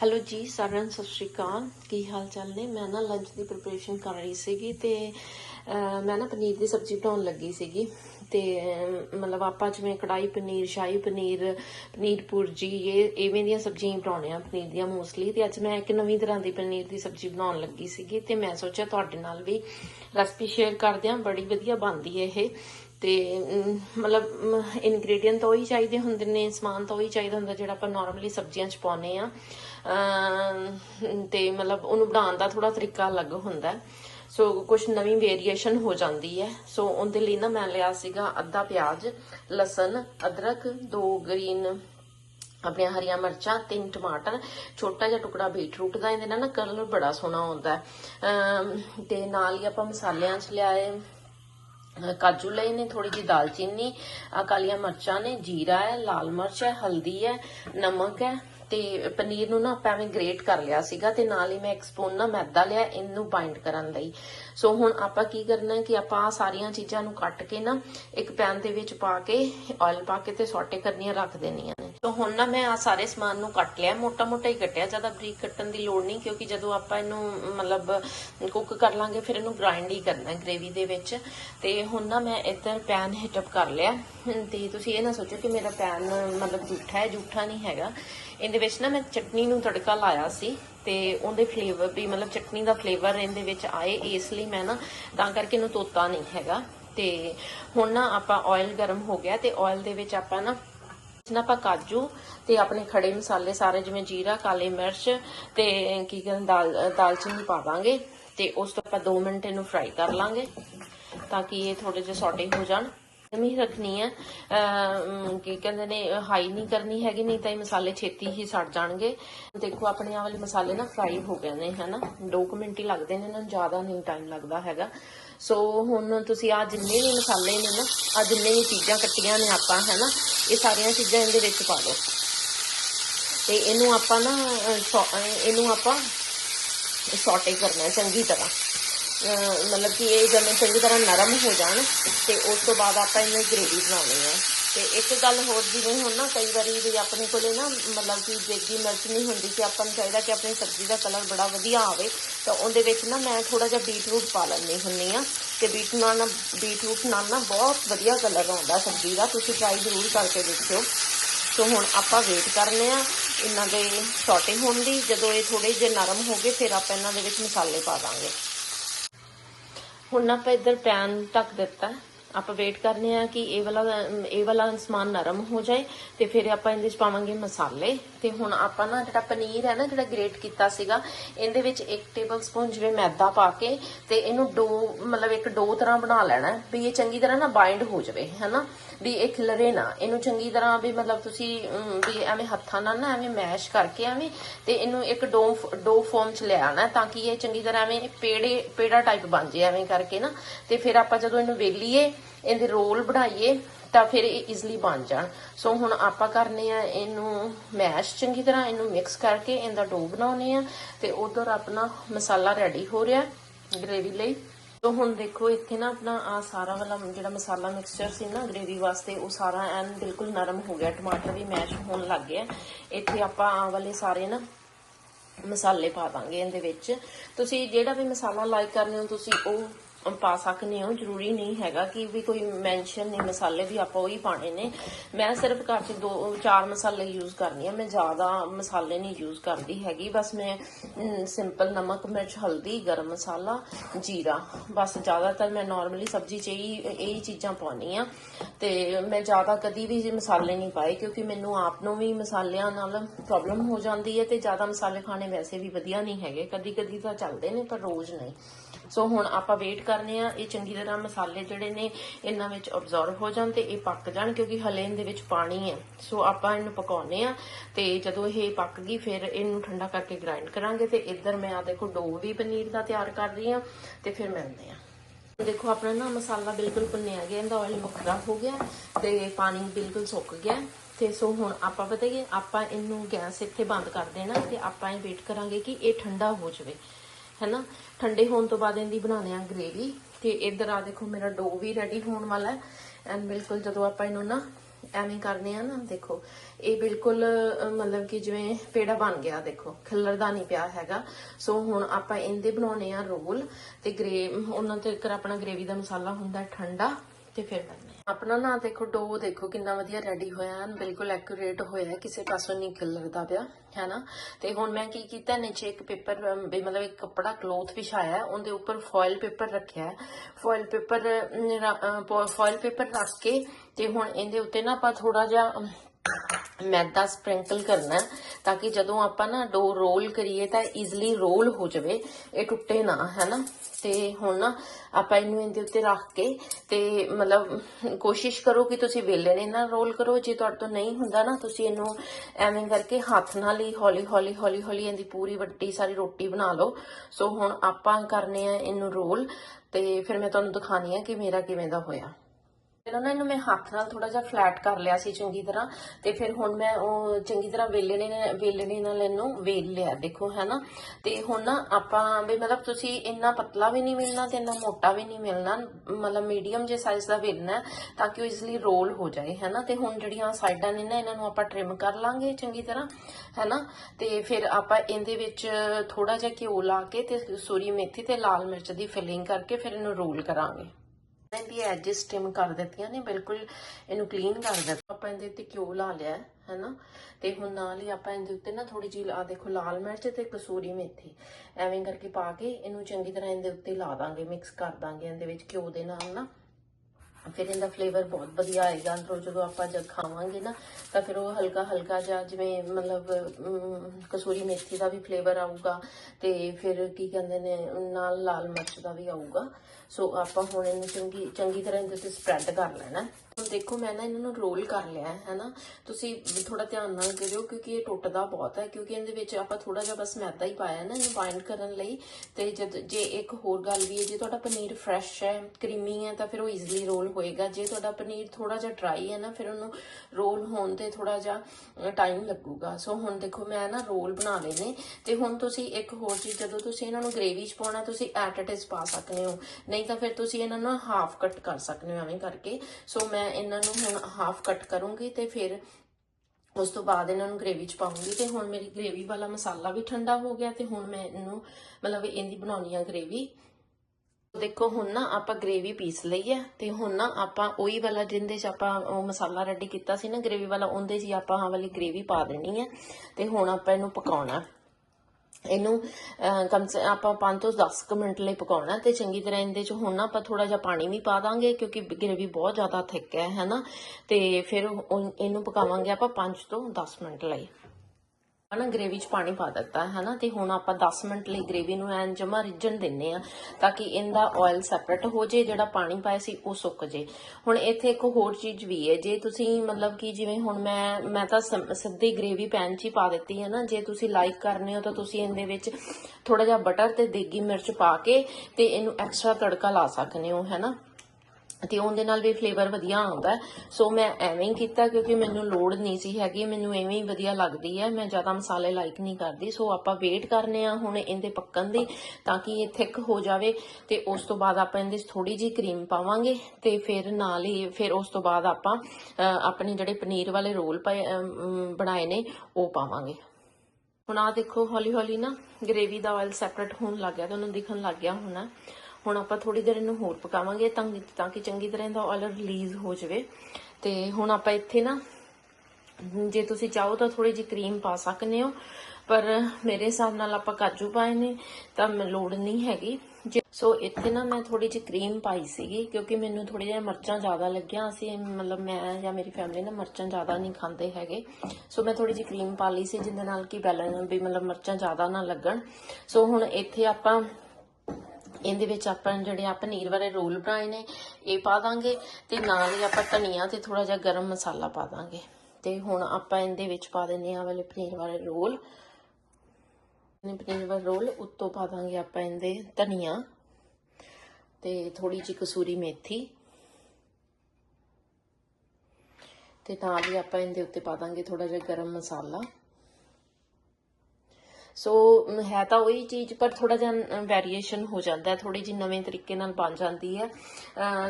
Hello ਜੀ, ਸਾਰਿਆਂ ਨੂੰ ਸਤਿ ਸ਼੍ਰੀ ਅਕਾਲ। ਕੀ ਹਾਲ ਚਾਲ ਨੇ? ਮੈਂ ਨਾ ਲੰਚ ਦੀ ਪ੍ਰਿਪਰੇਸ਼ਨ ਕਰ ਰਹੀ ਸੀਗੀ ਤੇ ਮੈਂ ਨਾ ਪਨੀਰ ਦੀ ਸਬਜ਼ੀ ਬਣਾਉਣ ਲੱਗੀ ਸੀਗੀ। ਤੇ ਮਤਲਬ ਆਪਾਂ ਜਿਵੇਂ ਕੜਾਈ ਪਨੀਰ, ਸ਼ਾਹੀ ਪਨੀਰ ਪਨੀਰ ਭੁਰਜੀ, ਇਹ ਐਵੇਂ ਦੀਆਂ ਸਬਜ਼ੀਆਂ ਹੀ ਬਣਾਉਣੇ ਆ ਪਨੀਰ ਦੀਆਂ ਮੋਸਟਲੀ ਤੇ ਅੱਜ ਮੈਂ ਇੱਕ ਨਵੀਂ ਤਰ੍ਹਾਂ ਦੀ ਪਨੀਰ ਦੀ ਸਬਜ਼ੀ ਬਣਾਉਣ ਲੱਗੀ ਸੀਗੀ ਤੇ ਮੈਂ ਸੋਚਿਆ ਤੁਹਾਡੇ ਨਾਲ ਵੀ ਰੈਸਪੀ ਸ਼ੇਅਰ ਕਰਦੇ ਹਾਂ। ਬੜੀ ਵਧੀਆ ਬਣਦੀ ਹੈ ਇਹ। ਤੇ ਮਤਲਬ ਇਨਗਰੀਡੀਅੰਟ ਤਾਂ ਉਹੀ ਚਾਹੀਦੇ ਹੁੰਦੇ ਨੇ ਸਮਾਨ ਤਾਂ ਉਹੀ ਚਾਹੀਦਾ ਹੁੰਦਾ ਜਿਹੜਾ ਆਪਾਂ ਨਾਰਮਲੀ ਸਬਜ਼ੀਆਂ ਚ ਪਾਉਨੇ ਆ ਅਮ, ਤੇ ਮਤਲਬ ਉਹਨੂੰ ਬਣਾਉਣ ਦਾ ਥੋੜਾ ਤਰੀਕਾ ਅਲੱਗ ਹੁੰਦਾ। ਸੋ ਕੁਝ ਨਵੀਂ ਵੇਰੀਏਸ਼ਨ ਹੋ ਜਾਂਦੀ ਹੈ। ਸੋ ਉਹਦੇ ਲਈ ਨਾ ਮੈਂ ਲਿਆ ਸੀਗਾ ਅੱਧਾ ਪਿਆਜ਼ ਲਸਣ ਅਦਰਕ ਦੋ ਗ੍ਰੀਨ ਆਪਣੀਆਂ ਹਰੀਆਂ ਮਿਰਚਾਂ ਤਿੰਨ ਟਮਾਟਰ ਛੋਟਾ ਜਿਹਾ ਟੁਕੜਾ ਬੀਟਰੂਟ ਦਾ ਇਹਦੇ ਨਾਲ ਨਾ ਕਲਰ ਬੜਾ ਸੋਹਣਾ ਆਉਂਦਾ ਹੈ। ਤੇ ਨਾਲ ਹੀ ਆਪਾਂ ਮਸਾਲਿਆਂ 'ਚ ਲਿਆਏ। ਕਾਜੂ ਲਈ ਨੇ ਥੋੜੀ ਜਿਹੀ ਦਾਲਚੀਨੀ, ਆਹ ਕਾਲੀਆਂ ਮਿਰਚਾਂ ਨੇ, ਜੀਰਾ ਹੈ, ਲਾਲ ਮਿਰਚ ਹੈ, ਹਲਦੀ ਹੈ, ਨਮਕ ਹੈ। ਤੇ ਪਨੀਰ ਨੂੰ ਨਾ ਆਪਾਂ ਐਵੇਂ ਗ੍ਰੇਟ ਕਰ ਲਿਆ ਸੀਗਾ ਤੇ ਨਾਲ ਹੀ ਮੈਂ ਇੱਕ ਸਪੂਨ ਨਾ ਮੈਦਾ ਲਿਆ, ਇਹਨੂੰ ਬਾਈਂਡ ਕਰਨ ਲਈ। ਸੋ ਹੁਣ ਆਪਾਂ ਕੀ ਕਰਨਾ ਕਿ ਆਪਾਂ ਆਹ ਸਾਰੀਆਂ ਚੀਜ਼ਾਂ ਨੂੰ ਕੱਟ ਕੇ ਨਾ ਇੱਕ ਪੈਨ ਦੇ ਵਿੱਚ ਪਾ ਕੇ ਆਇਲ ਪਾ ਕੇ ਤੇ ਸੌਟੇ ਕਰਨੀਆਂ ਰੱਖ ਦੇਣੀਆਂ ਨੇ। ਸੋ ਹੁਣ ਨਾ ਮੈਂ ਆ ਸਾਰੇ ਸਮਾਨ ਨੂੰ ਕੱਟ ਲਿਆ ਮੋਟਾ ਮੋਟਾ ਹੀ ਕੱਟਿਆ, ਜ਼ਿਆਦਾ ਬਰੀਕ ਕੱਟਣ ਦੀ ਲੋੜ ਨਹੀਂ ਕਿਉਂਕਿ ਜਦੋਂ ਆਪਾਂ ਇਹਨੂੰ ਮਤਲਬ ਕੁੱਕ ਕਰ ਲਾਂਗੇ ਫਿਰ ਇਹਨੂੰ ਗ੍ਰਾਈਂਡ ਹੀ ਕਰਨਾ ਗ੍ਰੇਵੀ ਦੇ ਵਿੱਚ। ਤੇ ਹੁਣ ਨਾ ਮੈਂ ਇੱਧਰ ਪੈਨ ਹੀਟ ਅਪ ਕਰ ਲਿਆ। ਤੇ ਤੁਸੀਂ ਇਹ ਨਾ ਸੋਚੋ ਕਿ ਮੇਰਾ ਪੈਨ ਮਤਲਬ ਝੂਠਾ ਹੈ ਝੂਠਾ ਨਹੀਂ ਹੈਗਾ। ਇਹਦੇ ਵਿੱਚ ਨਾ ਮੈਂ ਚਟਨੀ ਨੂੰ ਤੜਕਾ ਲਾਇਆ ਸੀ ਤੇ ਉਹਦੇ ਫਲੇਵਰ ਵੀ ਮਤਲਬ ਚਟਨੀ ਦਾ ਫਲੇਵਰ ਇਹਦੇ ਵਿੱਚ ਆਏ, ਇਸ ਲਈ ਮੈਂ ਨਾ ਤਾਂ ਕਰਕੇ ਇਹਨੂੰ ਤੋਤਾ ਨਹੀਂ ਹੈਗਾ। ਤੇ ਹੁਣ ਨਾ ਆਪਾਂ ਆਇਲ ਗਰਮ ਹੋ ਗਿਆ ਤੇ ਆਇਲ ਦੇ ਵਿੱਚ ਆਪਾਂ ਨਾ ਨਾ ਆਪਾਂ ਕਾਜੂ ਤੇ ਆਪਣੇ ਖੜੇ ਮਸਾਲੇ ਸਾਰੇ ਜਿਵੇਂ ਜੀਰਾ, ਕਾਲੀ ਮਿਰਚ ਤੇ ਕੀ ਕਹਿੰਦੇ ਦਾਲ, ਦਾਲਚੀਨੀ ਪਾਵਾਂਗੇ ਤੇ ਉਸ ਤੋਂ ਆਪਾਂ 2 ਮਿੰਟ ਇਹਨੂੰ ਫਰਾਈ ਕਰ ਲਾਂਗੇ ਤਾਂ ਕਿ ਇਹ ਥੋੜੇ ਜਿਹਾ ਸੌਟੇ ਹੋ ਜਾਣ। ਨਹੀਂ ਰੱਖਣੀ ਹੈ ਅਮ, ਕਹਿੰਦੇ ਨੇ ਹਾਈ ਨਹੀਂ ਕਰਨੀ ਹੈਗੀ ਨਹੀਂ ਤਾਂ ਇਹ ਮਸਾਲੇ ਛੇਤੀ ਹੀ ਸੜ ਜਾਣਗੇ। ਦੇਖੋ ਆਪਣੇ ਆਹ ਵਾਲੇ ਮਸਾਲੇ ਨਾ ਫਰਾਈ ਹੋ ਗਏ ਨੇ ਹਨਾ। 2 ਮਿੰਟ ਹੀ ਲੱਗਦੇ ਨੇ ਇਹਨਾਂ ਨੂੰ ਜ਼ਿਆਦਾ ਨਹੀਂ ਟਾਈਮ ਲੱਗਦਾ ਹੈਗਾ। ਸੋ ਹੁਣ ਤੁਸੀਂ ਆ ਜਿੰਨੇ ਵੀ ਮਸਾਲੇ ਨੇ ਨਾ ਆ ਜਿੰਨੇ ਵੀ ਚੀਜ਼ਾਂ ਕੱਟੀਆਂ ਨੇ ਆਪਾਂ ਹਨਾ ਇਹ ਸਾਰੀਆਂ ਚੀਜ਼ਾਂ ਇਹਦੇ ਵਿੱਚ ਪਾ ਲਓ। ਤੇ ਇਹਨੂੰ ਆਪਾਂ ਨਾ ਅਹ, ਇਹਨੂੰ ਆਪਾਂ ਸੌਟੇ ਕਰਨਾ ਚੰਗੀ ਤਰ੍ਹਾਂ। ਮਤਲਬ ਕਿ ਇਹ ਜਦੋਂ ਚੰਗੀ ਤਰ੍ਹਾਂ ਨਰਮ ਹੋ ਜਾਣ ਤੇ ਉਸ ਤੋਂ ਬਾਅਦ ਆਪਾਂ ਇਹਨਾਂ ਦੀ ਗ੍ਰੇਵੀ ਬਣਾਉਣੀ ਹੈ। ਤੇ ਇੱਕ ਗੱਲ ਹੋਰ ਜਿਵੇਂ ਹੁਣ ਨਾ ਕਈ ਵਾਰੀ ਵੀ ਆਪਣੇ ਕੋਲੇ ਨਾ ਮਤਲਬ ਕਿ ਦੇਗੀ ਮਿਰਚ ਨਹੀਂ ਹੁੰਦੀ ਕਿ ਆਪਾਂ ਨੂੰ ਚਾਹੀਦਾ ਕਿ ਆਪਣੀ ਸਬਜ਼ੀ ਦਾ ਕਲਰ ਬੜਾ ਵਧੀਆ ਆਵੇ, ਤਾਂ ਉਹਦੇ ਵਿੱਚ ਨਾ ਮੈਂ ਥੋੜਾ ਜਿਹਾ ਬੀਟਰੂਟ ਪਾ ਲੈਂਦੀ ਹੁੰਨੀ ਆ ਤੇ ਬੀਟ ਨਾਲ ਨਾ ਬੀਟਰੂਟ ਨਾਲ ਨਾ ਬਹੁਤ ਵਧੀਆ ਕਲਰ ਆਉਂਦਾ ਸਬਜ਼ੀ ਦਾ, ਤੁਸੀਂ ਟਰਾਈ ਜ਼ਰੂਰ ਕਰਕੇ ਦੇਖਿਓ। ਸੋ ਹੁਣ ਆਪਾਂ ਵੇਟ ਕਰਨੇ ਆ ਇਹਨਾਂ ਦੇ ਛੋਟੇ ਹੋਣ ਦੀ। ਜਦੋਂ ਇਹ ਥੋੜੇ ਜਿਹੇ ਨਰਮ ਹੋ ਗਏ, ਫਿਰ ਆਪਾਂ ਇਹਨਾਂ ਦੇ ਵਿੱਚ ਮਸਾਲੇ ਪਾ ਦਾਂਗੇ। ਹੁਣ ਆਪਾਂ ਇੱਧਰ ਪੈਨ ਢੱਕ ਦਿੱਤਾ। ਆਪਾਂ ਵੇਟ ਕਰਨੇ ਆ ਕਿ ਇਹ ਵਾਲਾ ਇਹ ਵਾਲਾ ਸਮਾਨ ਨਰਮ ਹੋ ਜਾਏ ਤੇ ਫਿਰ ਆਪਾਂ ਇਹਦੇ ਵਿੱਚ ਪਾਵਾਂਗੇ ਮਸਾਲੇ। ਤੇ ਹੁਣ ਆਪਾਂ ਨਾ ਜਿਹੜਾ ਪਨੀਰ ਹੈ ਨਾ, ਜਿਹੜਾ ਗ੍ਰੇਟ ਕੀਤਾ ਸੀਗਾ, ਇਹਦੇ ਵਿੱਚ 1 ਟੇਬਲ ਸਪੂਨ ਜਿਵੇਂ ਮੈਦਾ ਪਾ ਕੇ ਤੇ ਇਹਨੂੰ ਡੋ, ਮਤਲਬ ਇੱਕ ਡੋ ਤਰ੍ਹਾਂ ਬਣਾ ਲੈਣਾ ਵੀ ਇਹ ਚੰਗੀ ਤਰ੍ਹਾਂ ਨਾ ਬਾਈਂਡ ਹੋ ਜਾਵੇ, ਹੈਨਾ? ਵੀ ਇਹ ਖਿਲਰੇ ਨਾ। ਇਹਨੂੰ ਚੰਗੀ ਤਰ੍ਹਾਂ ਵੀ ਮਤਲਬ ਤੁਸੀਂ ਵੀ ਐਵੇਂ ਹੱਥਾਂ ਨਾਲ ਨਾ ਐਵੇਂ ਮੈਸ਼ ਕਰਕੇ ਐਵੇਂ ਤੇ ਇਹਨੂੰ ਇੱਕ ਡੋ ਡੋ ਫਾਰਮ ਚ ਲੈ ਆਣਾ ਤਾਂ ਕਿ ਇਹ ਚੰਗੀ ਤਰ੍ਹਾਂ ਐਵੇਂ ਪੇੜੇ, ਪੇੜਾ ਟਾਈਪ ਬਣ ਜੇ ਐਵੇਂ ਕਰਕੇ ਨਾ। ਤੇ ਫਿਰ ਆਪਾਂ ਜਦੋਂ ਇਹਨੂੰ ਵੇਲੀਏ, ਇਹਦੇ ਰੋਲ ਬਣਾਈਏ ਤਾਂ ਫਿਰ ਇਹ ਈਜ਼ਲੀ ਬਣ ਜਾਣ। ਸੋ ਹੁਣ ਆਪਾਂ ਕਰਨੇ ਆ ਇਹਨੂੰ ਮੈਸ਼ ਚੰਗੀ ਤਰ੍ਹਾਂ, ਇਹਨੂੰ ਮਿਕਸ ਕਰਕੇ ਇਹਦਾ ਡੋ ਬਣਾਉਨੇ ਆ ਤੇ ਉਧਰ ਆਪਣਾ ਮਸਾਲਾ ਰੈਡੀ ਹੋ ਰਿਹਾ ਗ੍ਰੇਵੀ ਲਈ। ਤੋ ਹੁਣ ਦੇਖੋ, ਇੱਥੇ ਨਾ ਆਪਣਾ ਆ ਸਾਰਾ ਵਾਲਾ ਜਿਹੜਾ ਮਸਾਲਾ ਮਿਕਸਚਰ ਸੀ ਨਾ ਗ੍ਰੇਵੀ ਵਾਸਤੇ, ਉਹ ਸਾਰਾ ਐਨ ਬਿਲਕੁਲ ਨਰਮ ਹੋ ਗਿਆ। ਟਮਾਟਰ ਵੀ ਮੈਸ਼ ਹੋਣ ਲੱਗ ਗਿਆ ਇੱਥੇ ਆਪਾਂ ਆ ਵਾਲੇ ਸਾਰੇ ਨਾ ਮਸਾਲੇ ਪਾ ਦਾਂਗੇ ਇਹਦੇ ਵਿੱਚ। ਤੁਸੀਂ ਜਿਹੜਾ ਵੀ ਮਸਾਲਾ ਲਾਈਕ ਕਰਨੇ ਹੋ, ਤੁਸੀਂ ਉਹ ਪਾ ਸਕਦੇ ਹੋ ਜ਼ਰੂਰੀ ਨਹੀਂ ਹੈਗਾ ਕਿ ਵੀ ਕੋਈ ਮੈਂਸ਼ਨ ਨਹੀਂ, ਮਸਾਲੇ ਵੀ ਆਪਾਂ ਉਹੀ ਪਾਣੇ ਨੇ। ਮੈਂ ਸਿਰਫ ਘਰ 'ਚ ਦੋ, ਚਾਰ ਮਸਾਲੇ ਯੂਜ਼ ਕਰਨੀ ਆ, ਮੈਂ ਜ਼ਿਆਦਾ ਮਸਾਲੇ ਨਹੀਂ ਯੂਜ਼ ਕਰਦੀ ਹੈਗੀ। ਬਸ ਮੈਂ ਸਿੰਪਲ ਨਮਕ, ਮਿਰਚ, ਹਲਦੀ, ਗਰਮ ਮਸਾਲਾ, ਜੀਰਾ। ਬਸ ਜ਼ਿਆਦਾਤਰ ਮੈਂ ਨਾਰਮਲੀ ਸਬਜ਼ੀ 'ਚ ਹੀ ਇਹੀ ਚੀਜ਼ਾਂ ਪਾਉਣੀ ਆ। ਤੇ ਮੈਂ ਜ਼ਿਆਦਾ ਕਦੀ ਵੀ ਮਸਾਲੇ ਨਹੀਂ ਪਾਏ, ਕਿਉਂਕਿ ਮੈਨੂੰ ਆਪ ਨੂੰ ਵੀ ਮਸਾਲਿਆਂ ਨਾਲ ਪ੍ਰੋਬਲਮ ਹੋ ਜਾਂਦੀ ਹੈ ਤੇ ਜ਼ਿਆਦਾ ਮਸਾਲੇ ਖਾਣੇ ਵੈਸੇ ਵੀ ਵਧੀਆ ਨਹੀਂ ਹੈਗੇ। ਕਦੀ ਕਦੀ ਤਾਂ ਚੱਲਦੇ ਨੇ, ਪਰ ਰੋਜ਼ ਨਹੀਂ। ਸੋ ਹੁਣ ਆਪਾਂ ਵੇਟ ਕਰਨੇ ਆ, ਇਹ ਚੰਗੀ ਤਰ੍ਹਾਂ ਮਸਾਲੇ ਜਿਹੜੇ ਨੇ, ਇਹਨਾਂ ਵਿੱਚ ਅਬਜ਼ੌਰਬ ਹੋ ਜਾਣ ਤੇ ਇਹ ਪੱਕ ਜਾਣ ਕਿਉਂਕਿ ਹਲੇ ਇਹਦੇ ਵਿੱਚ ਪਾਣੀ ਹੈ ਸੋ ਆਪਾਂ ਇਹਨੂੰ ਪਕਾਉਨੇ ਆ ਤੇ ਜਦੋਂ ਇਹ ਪੱਕ ਗਈ, ਫਿਰ ਇਹਨੂੰ ਠੰਡਾ ਕਰਕੇ ਗ੍ਰਾਈਂਡ ਕਰਾਂਗੇ ਤੇ ਇੱਧਰ ਮੈਂ ਆ ਦੇਖੋ ਡੋ ਵੀ ਪਨੀਰ ਦਾ ਤਿਆਰ ਕਰ ਰਹੀ ਆ ਤੇ ਫਿਰ ਮਿਲਦੇ ਆ। ਦੇਖੋ ਆਪਣਾ ਨਾ ਮਸਾਲਾ ਬਿਲਕੁਲ ਭੁੰਨਿਆ ਗਿਆ, ਇਹਦਾ ਆਇਲ ਵੱਖਰਾ ਹੋ ਗਿਆ ਤੇ ਪਾਣੀ ਬਿਲਕੁਲ ਸੁੱਕ ਗਿਆ। ਤੇ ਸੋ ਹੁਣ ਆਪਾਂ ਪਤਾ ਕੀ ਆਪਾਂ ਇਹਨੂੰ ਗੈਸ ਇੱਥੇ ਬੰਦ ਕਰ ਦੇਣਾ ਤੇ ਆਪਾਂ ਇਹ ਵੇਟ ਕਰਾਂਗੇ ਕਿ ਇਹ ਠੰਡਾ ਹੋ ਜਾਵੇ। ਹੈਨਾ? ਠੰਡੇ ਹੋਣ ਤੋਂ ਬਾਅਦ ਇਹਦੀ ਬਣਾਉਣੇ ਆ ਗ੍ਰੇਵੀ। ਤੇ ਇੱਧਰ ਆ ਦੇਖੋ, ਮੇਰਾ ਡੋ ਵੀ ਰੈਡੀ ਹੋਣ ਵਾਲਾ ਹੈ। ਐਂਡ ਬਿਲਕੁਲ ਜਦੋਂ ਆਪਾਂ ਇਹਨੂੰ ਨਾ ਐਵੇਂ ਕਰਨੇ ਆ ਨਾ, ਦੇਖੋ, ਇਹ ਬਿਲਕੁਲ ਮਤਲਬ ਕਿ ਜਿਵੇਂ ਪੇੜਾ ਬਣ ਗਿਆ, ਦੇਖੋ ਖਿਲਰਦਾ ਨਹੀਂ ਪਿਆ ਹੈਗਾ। ਸੋ ਹੁਣ ਆਪਾਂ ਇਹਦੇ ਬਣਾਉਣੇ ਆ ਰੋਲ ਤੇ ਗ੍ਰੇ ਉਹਨਾਂ ਤੇ ਕਰ ਆਪਣਾ ਗ੍ਰੇਵੀ ਦਾ ਮਸਾਲਾ ਹੁੰਦਾ ਠੰਡਾ। ਤੇ ਫਿਰ ਬਣਨੇ ਆ। ਆਪਣਾ ਨਾ ਦੇਖੋ ਡੋ ਦੇਖੋ, ਕਿੰਨਾ ਵਧੀਆ ਰੈਡੀ ਹੋਇਆ ਹੈ ਬਿਲਕੁਲ ਐਕੂਰੇਟ ਹੋਇਆ, ਕਿਸੇ ਪਾਸੋਂ ਨਹੀਂ ਖਿਲਰਦਾ ਪਿਆ, ਹੈ ਨਾ ਤੇ ਹੁਣ ਮੈਂ ਕੀ ਕੀਤਾ, ਨੀਚੇ ਇੱਕ ਪੇਪਰ ਮਤਲਬ ਇੱਕ ਕੱਪੜਾ ਕਲੋਥ ਵਿਛਾਇਆ, ਉਹਦੇ ਉੱਪਰ ਫੋਇਲ ਪੇਪਰ ਰੱਖਿਆ ਫੋਇਲ ਪੇਪਰ ਫੋਇਲ ਪੇਪਰ ਰੱਖ ਕੇ ਤੇ ਹੁਣ ਇਹਦੇ ਉੱਤੇ ਨਾ ਆਪਾਂ ਥੋੜਾ ਜਿਹਾ ਮੈਦਾ ਸਪ੍ਰਿੰਕਲ ਕਰਨਾ ਤਾਂ ਕਿ ਜਦੋਂ ਆਪਾਂ ਨਾ ਡੋ ਰੋਲ ਕਰੀਏ ਤਾਂ ਈਜ਼ਲੀ ਰੋਲ ਹੋ ਜਾਵੇ, ਇਹ ਟੁੱਟੇ ਨਾ, ਹੈਨਾ? ਤੇ ਹੁਣ ਨਾ ਆਪਾਂ ਇਹਨੂੰ ਇਹਦੇ ਉੱਤੇ ਰੱਖ ਕੇ ਤੇ ਮਤਲਬ ਕੋਸ਼ਿਸ਼ ਕਰੋ ਕਿ ਤੁਸੀਂ ਵੇਲਣੇ ਨਾਲ ਰੋਲ ਕਰੋ। ਜੇ ਤੁਹਾਡੇ ਤੋਂ ਨਹੀਂ ਹੁੰਦਾ ਨਾ, ਤੁਸੀਂ ਇਹਨੂੰ ਐਵੇਂ ਕਰਕੇ ਹੱਥ ਨਾਲ ਹੀ ਹੌਲੀ ਹੌਲੀ ਹੌਲੀ ਹੌਲੀ ਇਹਦੀ ਪੂਰੀ ਵੱਡੀ ਸਾਰੀ ਰੋਟੀ ਬਣਾ ਲਓ। ਸੋ ਹੁਣ ਆਪਾਂ ਕਰਨੇ ਆ ਇਹਨੂੰ ਰੋਲ ਤੇ ਫਿਰ ਮੈਂ ਤੁਹਾਨੂੰ ਦਿਖਾਣੀ ਆ ਕਿ ਮੇਰਾ ਕਿਵੇਂ ਦਾ ਹੋਇਆ। ਫਿਰ ਨਾ ਇਹਨੂੰ ਮੈਂ ਹੱਥ ਨਾਲ ਥੋੜਾ ਜਿਹਾ ਫਲੈਟ ਕਰ ਲਿਆ ਸੀ ਚੰਗੀ ਤਰ੍ਹਾਂ ਤੇ ਫਿਰ ਹੁਣ ਮੈਂ ਉਹ ਚੰਗੀ ਤਰ੍ਹਾਂ ਵੇਲਣੇ ਵੇਲਣੇ ਨਾਲ ਇਹਨੂੰ ਵੇਲ ਲਿਆ, ਦੇਖੋ, ਹੈਨਾ? ਤੇ ਹੁਣ ਨਾ ਆਪਾਂ ਵੀ ਮਤਲਬ ਤੁਸੀਂ ਇੰਨਾ ਪਤਲਾ ਵੀ ਨਹੀਂ ਮਿਲਣਾ ਤੇ ਇੰਨਾ ਮੋਟਾ ਵੀ ਨਹੀਂ ਮਿਲਣਾ, ਮਤਲਬ ਮੀਡੀਅਮ ਜੇ ਸਾਈਜ਼ ਦਾ ਵੇਲਣਾ ਤਾਂ ਕਿ ਉਹ ਇਜ਼ੀਲੀ ਰੋਲ ਹੋ ਜਾਏ, ਹੈਨਾ? ਤੇ ਹੁਣ ਜਿਹੜੀਆਂ ਸਾਈਡਾਂ ਨੇ ਨਾ, ਇਹਨਾਂ ਨੂੰ ਆਪਾਂ ਟ੍ਰਿਮ ਕਰ ਲਾਂਗੇ ਚੰਗੀ ਤਰ੍ਹਾਂ, ਹੈਨਾ? ਤੇ ਫਿਰ ਆਪਾਂ ਇਹਦੇ ਵਿੱਚ ਥੋੜਾ ਜਿਹਾ ਘਿਓ ਲਾ ਕੇ ਤੇ ਸੂਰੀ ਮੇਥੀ ਤੇ ਲਾਲ ਮਿਰਚ ਦੀ ਫਿਲਿੰਗ ਕਰਕੇ ਫਿਰ ਇਹਨੂੰ ਰੋਲ ਕਰਾਂਗੇ। ਇਹਦੀ ਐਡਜਸਟ ਸਟਿਮ ਕਰ ਦਿੱਤੀਆਂ ਨੇ, ਬਿਲਕੁਲ ਇਹਨੂੰ ਕਲੀਨ ਕਰ ਦਿੱਤਾ। ਆਪਾਂ ਇਹਦੇ ਉੱਤੇ ਘਿਓ ਲਾ ਲਿਆ ਹੈ ਨਾ ਤੇ ਹੁਣ ਨਾਲ ਹੀ ਆਪਾਂ ਇਹਦੇ ਉੱਤੇ ਨਾ ਥੋੜੀ ਜਿਹੀ ਆ ਦੇਖੋ, ਲਾਲ ਮਿਰਚ ਤੇ ਕਸੂਰੀ ਮੇਥੀ। ਐਵੇਂ ਕਰਕੇ ਪਾ ਕੇ ਇਹਨੂੰ ਚੰਗੀ ਤਰ੍ਹਾਂ ਇਹਦੇ ਉੱਤੇ ਲਾ ਦਾਂਗੇ ਮਿਕਸ ਕਰ ਦਾਂਗੇ ਇਹਦੇ ਵਿੱਚ ਘਿਓ ਦੇ ਨਾਲ ਨਾ। ਫਿਰ ਇਹਦਾ ਫਲੇਵਰ ਬਹੁਤ ਵਧੀਆ ਆਏਗਾ। ਅੰਦਰੋਂ ਜਦੋਂ ਆਪਾਂ ਜਦ ਖਾਵਾਂਗੇ ਨਾ, ਤਾਂ ਫਿਰ ਉਹ ਹਲਕਾ ਹਲਕਾ ਜਿਹਾ ਜਿਵੇਂ ਮਤਲਬ ਕਸੂਰੀ ਮੇਥੀ ਦਾ ਵੀ ਫਲੇਵਰ ਆਊਗਾ ਤੇ ਫਿਰ ਕੀ ਕਹਿੰਦੇ ਨੇ, ਨਾਲ ਲਾਲ ਮਿਰਚ ਦਾ ਵੀ ਆਊਗਾ। ਸੋ ਆਪਾਂ ਹੁਣ ਇਹਨੂੰ ਚੰਗੀ ਚੰਗੀ ਤਰ੍ਹਾਂ ਇਹਦੇ ਤੇ ਸਪਰੈਡ ਕਰ ਲੈਣਾ। ਦੇਖੋ, ਮੈਂ ਨਾ ਇਹਨਾਂ ਨੂੰ ਰੋਲ ਕਰ ਲਿਆ ਹੈ ਹੈਨਾ ਤੁਸੀਂ ਥੋੜਾ ਧਿਆਨ ਨਾਲ ਕਰਿਓ, ਕਿਉਂਕਿ ਇਹ ਟੁੱਟਦਾ ਬਹੁਤ ਹੈ, ਕਿਉਂਕਿ ਇਹਦੇ ਵਿੱਚ ਆਪਾਂ ਥੋੜਾ ਜਿਹਾ ਬਸ ਮੈਦਾ ਹੀ ਪਾਇਆ ਨਾ, ਇਹਨੂੰ ਬਾਈਂਡ ਕਰਨ ਲਈ। ਤੇ ਜਦ, ਜੇ ਇੱਕ ਹੋਰ ਗੱਲ ਵੀ ਹੈ, ਜੇ ਤੁਹਾਡਾ ਪਨੀਰ ਫਰੈਸ਼ ਹੈ ਕਰੀਮੀ ਹੈ, ਤਾਂ ਫਿਰ ਉਹ ਈਜ਼ੀਲੀ ਰੋਲ ਹੋਏਗਾ। ਜੇ ਤੁਹਾਡਾ ਪਨੀਰ ਥੋੜਾ ਜਿਹਾ ਡਰਾਈ ਹੈ ਨਾ, ਫਿਰ ਉਹਨੂੰ ਰੋਲ ਹੋਣ ਤੇ ਥੋੜਾ ਜਿਹਾ ਟਾਈਮ ਲੱਗੂਗਾ। ਸੋ ਹੁਣ ਦੇਖੋ, ਮੈਂ ਨਾ ਰੋਲ ਬਣਾ ਲਏ ਨੇ। ਤੇ ਹੁਣ ਤੁਸੀਂ ਇੱਕ ਹੋਰ ਚੀਜ਼, ਜਦੋਂ ਤੁਸੀਂ ਇਹਨਾਂ ਨੂੰ ਗ੍ਰੇਵੀ 'ਚ ਪਾਉਣਾ, ਤੁਸੀਂ ਐਟ ਇਟ ਇਜ਼ ਪਾ ਸਕਦੇ ਹੋ। ਨਹੀਂ ਤਾਂ ਫਿਰ ਤੁਸੀਂ ਇਹਨਾਂ ਨੂੰ ਹਾਫ ਕੱਟ ਕਰ ਸਕਦੇ ਹੋ, ਐਵੇਂ ਕਰਕੇ। ਸੋ ਮੈਂ ਇਹਨਾਂ ਨੂੰ ਹੁਣ ਹਾਫ ਕੱਟ ਕਰੂੰਗੀ ਤੇ ਫਿਰ ਉਸ ਤੋਂ ਬਾਅਦ ਇਹਨਾਂ ਨੂੰ ਗ੍ਰੇਵੀ ਚ ਪਾਉਂਗੀ ਤੇ ਹੁਣ ਮੇਰੀ ਗ੍ਰੇਵੀ ਵਾਲਾ ਮਸਾਲਾ ਵੀ ਠੰਡਾ ਹੋ ਗਿਆ ਤੇ ਹੁਣ ਮੈਂ ਇਹਨੂੰ ਮਤਲਬ ਇਹਦੀ ਬਣਾਉਣੀ ਆ ਗ੍ਰੇਵੀ ਦੇਖੋ ਹੁਣ ਨਾ ਆਪਾਂ ਗ੍ਰੇਵੀ ਪੀਸ ਲਈ ਹੈ ਤੇ ਹੁਣ ਨਾ ਆਪਾਂ ਉਹੀ ਵਾਲਾ ਜਿੰਦੇ ਚ ਆਪਾਂ ਉਹ ਮਸਾਲਾ ਰੈਡੀ ਕੀਤਾ ਸੀ ਨਾ ਗ੍ਰੇਵੀ ਵਾਲਾ, ਉਹਦੇ 'ਚ ਹੀ ਆਪਾਂ ਆਹ ਵਾਲੀ ਗ੍ਰੇਵੀ ਪਾ ਦੇਣੀ ਹੈ ਤੇ ਹੁਣ ਆਪਾਂ ਇਹਨੂੰ ਪਕਾਉਣਾ। ਇਹਨੂੰ ਕਮ ਸੇ, ਆਪਾਂ 5 ਤੋਂ 10 ਕੁ ਮਿੰਟ ਲਈ ਪਕਾਉਣਾ ਤੇ ਚੰਗੀ ਤਰ੍ਹਾਂ ਇਹਦੇ ਚ ਹੁਣ ਆਪਾਂ ਥੋੜਾ ਜਿਹਾ ਪਾਣੀ ਵੀ ਪਾ ਦਾਂਗੇ ਕਿਉਂਕਿ ਗ੍ਰੇਵੀ ਬਹੁਤ ਜ਼ਿਆਦਾ ਥਿੱਕ ਹੈ ਹੈਨਾ ਤੇ ਫਿਰ ਇਹਨੂੰ ਪਕਾਵਾਂਗੇ ਆਪਾਂ 5 ਤੋਂ 10 ਮਿੰਟ ਲਈ। ਨਾ ਗ੍ਰੇਵੀ ਚ ਪਾਣੀ ਪਾ ਦਿੱਤਾ ਹੈ ਨਾ ਤੇ ਹੁਣ ਆਪਾਂ 10 ਮਿੰਟ ਲਈ ਗ੍ਰੇਵੀ ਨੂੰ ਐਨ ਜਮਾ ਰਿੱਝਣ ਦਿੰਨੇ ਆ ਤਾਂ ਕਿ ਇਹਦਾ ਆਇਲ ਸੈਪਰੇਟ ਹੋ ਜੇ, ਜਿਹੜਾ ਪਾਣੀ ਪਾਇਆ ਸੀ ਉਹ ਸੁੱਕ ਜੇ। ਹੁਣ ਇੱਥੇ ਇੱਕ ਹੋਰ ਚੀਜ਼ ਵੀ ਹੈ, ਜੇ ਤੁਸੀਂ ਮਤਲਬ ਕਿ ਜਿਵੇਂ ਹੁਣ ਮੈਂ ਮੈਂ ਤਾਂ ਸਿੱਧੀ ਗ੍ਰੇਵੀ ਪੈਨ 'ਚ ਹੀ ਪਾ ਦਿੱਤੀ ਹੈ ਨਾ, ਜੇ ਤੁਸੀਂ ਲਾਈਕ ਕਰਨੇ ਹੋ ਤਾਂ ਤੁਸੀਂ ਇਹਦੇ ਵਿੱਚ ਥੋੜਾ ਜਿਹਾ ਬਟਰ ਤੇ ਦੇਗੀ ਮਿਰਚ ਪਾ ਕੇ ਤੇ ਇਹਨੂੰ ਐਕਸਟਰਾ ਤੜਕਾ ਲਾ ਸਕਦੇ ਹੋ ਹੈ ਨਾ ਤੇ ਉਹਦੇ ਨਾਲ ਵੀ ਫਲੇਵਰ ਵਧੀਆ ਆਉਂਦਾ। ਸੋ ਮੈਂ ਐਵੇਂ ਹੀ ਕੀਤਾ ਕਿਉਂਕਿ ਮੈਨੂੰ ਲੋੜ ਨਹੀਂ ਸੀ ਹੈਗੀ, ਮੈਨੂੰ ਐਵੇਂ ਹੀ ਵਧੀਆ ਲੱਗਦੀ ਹੈ। ਮੈਂ ਜ਼ਿਆਦਾ ਮਸਾਲੇ ਲਾਈਕ ਨਹੀਂ ਕਰਦੀ। ਸੋ ਆਪਾਂ ਵੇਟ ਕਰਨੇ ਆ ਹੁਣ ਇਹਦੇ ਪੱਕਣ ਦੀ ਤਾਂ ਕਿ ਇਹ ਥਿਕ ਹੋ ਜਾਵੇ ਤੇ ਉਸ ਤੋਂ ਬਾਅਦ ਆਪਾਂ ਇਹਦੇ 'ਚ ਥੋੜੀ ਜੀ ਕਰੀਮ ਪਾਵਾਂਗੇ ਤੇ ਫਿਰ ਨਾਲ ਹੀ ਫਿਰ ਉਸ ਤੋਂ ਬਾਅਦ ਆਪਾਂ ਆਪਣੇ ਜਿਹੜੇ ਪਨੀਰ ਵਾਲੇ ਰੋਲ ਪਏ ਬਣਾਏ ਨੇ, ਉਹ ਪਾਵਾਂਗੇ। ਹੁਣ ਆ ਦੇਖੋ ਹੌਲੀ ਹੌਲੀ ਨਾ ਗ੍ਰੇਵੀ ਦਾ ਆਇਲ ਸੈਪਰੇਟ ਹੋਣ ਲੱਗ ਗਿਆ ਤੁਹਾਨੂੰ ਦਿਖਣ ਲੱਗ ਗਿਆ ਹੋਣਾ। ਹੁਣ ਆਪਾਂ ਥੋੜੀ ਦੇਰ ਇਹਨੂੰ ਹੋਰ ਪਕਾਵਾਂਗੇ ਤਾਂ ਤਾਂ ਕਿ ਚੰਗੀ ਤਰ੍ਹਾਂ ਇਹਦਾ ਆਇਲ ਰਿਲੀਜ਼ ਹੋ ਜਾਵੇ। ਤੇ ਹੁਣ ਆਪਾਂ ਇੱਥੇ ਨਾ, ਜੇ ਤੁਸੀਂ ਚਾਹੋ ਤਾਂ ਥੋੜੀ ਜਿਹੀ ਕਰੀਮ ਪਾ ਸਕਦੇ ਹੋ, ਪਰ ਮੇਰੇ ਹਿਸਾਬ ਨਾਲ ਆਪਾਂ ਕਾਜੂ ਪਾਏ ਨੇ, ਤਾਂ ਲੋੜ ਨਹੀਂ ਹੈਗੀ। ਜੇ- ਸੋ ਇੱਥੇ ਨਾ ਮੈਂ ਥੋੜੀ ਜਿਹੀ ਕਰੀਮ ਪਾਈ ਸੀਗੀ, ਕਿਉਂਕਿ ਮੈਨੂੰ ਥੋੜੀ ਜਿਹੀ ਮਿਰਚਾਂ ਜ਼ਿਆਦਾ ਲੱਗੀਆਂ। ਅਸੀਂ ਮਤਲਬ ਮੈਂ ਜਾਂ ਮੇਰੀ ਫੈਮਿਲੀ ਨਾ ਮਿਰਚਾਂ ਜ਼ਿਆਦਾ ਨਹੀਂ ਖਾਂਦੇ ਹੈਗੇ। ਸੋ ਮੈਂ ਥੋੜੀ ਜਿਹੀ ਕਰੀਮ ਪਾ ਲਈ ਸੀ, ਜਿਹਦੇ ਨਾਲ ਕਿ ਬੈਲੈਂਸ ਵੀ ਮਤਲਬ ਮਿਰਚਾਂ ਜ਼ਿਆਦਾ ਨਾ ਲੱਗਣ। ਸੋ ਹੁਣ ਇੱਥੇ ਆਪਾਂ ਇਹਦੇ ਵਿੱਚ ਆਪਾਂ ਜਿਹੜੇ ਆ ਪਨੀਰ ਵਾਲੇ ਰੋਲ ਬਣਾਏ ਨੇ, ਇਹ ਪਾ ਦਾਂਗੇ ਤੇ ਨਾਲ ਹੀ ਆਪਾਂ ਧਨੀਆ ਤੇ ਥੋੜਾ ਜਿਹਾ ਗਰਮ ਮਸਾਲਾ ਪਾ ਦਾਂਗੇ। ਤੇ ਹੁਣ ਆਪਾਂ ਇਹਦੇ ਵਿੱਚ ਪਾ ਦਿੰਨੇ ਆ ਵਾਲੇ ਪਨੀਰ ਵਾਲੇ ਰੋਲ। ਨੇ ਪਨੀਰ ਵਾਲੇ ਰੋਲ, ਉੱਤੋਂ ਪਾ ਦਾਂਗੇ ਆਪਾਂ ਇਹਦੇ ਧਨੀਆ ਤੇ ਥੋੜੀ ਜਿਹੀ ਕਸੂਰੀ ਮੇਥੀ। ਤੇ ਨਾਲ ਹੀ ਆਪਾਂ ਇਹਦੇ ਉੱਤੇ ਪਾ ਦਾਂਗੇ ਥੋੜਾ ਜਿਹਾ ਗਰਮ ਮਸਾਲਾ। ਸੋ ਹੈ ਤਾਂ ਉਹੀ ਚੀਜ਼, ਪਰ ਥੋੜਾ ਜਿਹਾ ਵੇਰੀਏਸ਼ਨ ਹੋ ਜਾਂਦਾ ਹੈ ਥੋੜੀ ਜਿਹੀ ਨਵੇਂ ਤਰੀਕੇ ਨਾਲ ਬਣ ਜਾਂਦੀ ਹੈ।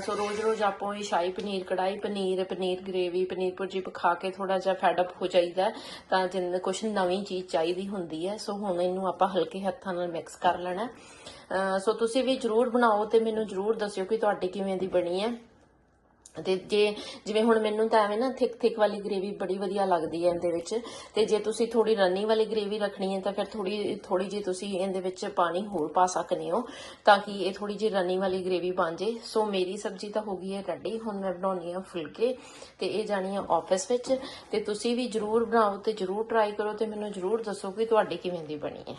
ਸੋ ਰੋਜ਼-ਰੋਜ਼ ਆਪਾਂ ਇਹ ਸ਼ਾਹੀ ਪਨੀਰ ਕੜਾਈ ਪਨੀਰ ਪਨੀਰ ਗ੍ਰੇਵੀ ਪਨੀਰ ਭੁਰਜੀ ਖਾ ਕੇ ਥੋੜਾ ਜਿਹਾ ਫੈਡ ਅਪ ਹੋ ਜਾਈਦਾ ਤਾਂ ਜਿੰਨ ਕੁਝ ਨਵੀਂ ਚੀਜ਼ ਚਾਹੀਦੀ ਹੁੰਦੀ ਹੈ। ਸੋ ਹੁਣ ਇਹਨੂੰ ਆਪਾਂ ਹਲਕੇ ਹੱਥਾਂ ਨਾਲ ਮਿਕਸ ਕਰ ਲੈਣਾ ਸੋ ਤੁਸੀਂ ਵੀ ਜਰੂਰ ਬਣਾਓ ਤੇ ਮੈਨੂੰ ਜਰੂਰ ਦੱਸਿਓ ਕਿ ਤੁਹਾਡੀ ਕਿਵੇਂ ਦੀ ਬਣੀ ਹੈ। ਤੇ ਜੇ ਜਿਵੇਂ ਹੁਣ ਮੈਨੂੰ ਤਾਂ ਐਵੇਂ ਨਾ ਥਿਕ ਥਿਕ ਵਾਲੀ ਗ੍ਰੇਵੀ ਬੜੀ ਵਧੀਆ ਲੱਗਦੀ ਹੈ ਇਹਦੇ ਵਿੱਚ, ਤੇ ਜੇ ਤੁਸੀਂ ਥੋੜੀ ਰਨੀ ਵਾਲੀ ਗ੍ਰੇਵੀ ਰੱਖਣੀ ਹੈ ਤਾਂ ਫਿਰ ਥੋੜੀ ਥੋੜੀ ਜੀ ਤੁਸੀਂ ਇਹਦੇ ਵਿੱਚ ਪਾਣੀ ਹੋਰ ਪਾ ਸਕਦੇ ਹੋ ਤਾਂ ਕਿ ਇਹ ਥੋੜੀ ਜੀ ਰਨੀ ਵਾਲੀ ਗ੍ਰੇਵੀ ਬਣ ਜੇ ਸੋ ਮੇਰੀ ਸਬਜ਼ੀ ਤਾਂ ਹੋ ਗਈ ਹੈ ਰੈਡੀ ਹੁਣ ਮੈਂ ਬਣਾਉਣੀ ਆ ਫੁਲਕੇ ਤੇ ਇਹ ਜਾਣੀ ਆ ਆਫਿਸ ਵਿੱਚ ਤੇ ਤੁਸੀਂ ਵੀ ਜਰੂਰ ਬਣਾਓ ਤੇ ਜਰੂਰ ਟਰਾਈ ਕਰੋ ਤੇ ਮੈਨੂੰ ਜਰੂਰ ਦੱਸੋ ਕਿ ਤੁਹਾਡੀ ਕਿਵੇਂ ਦੀ ਬਣੀ ਹੈ।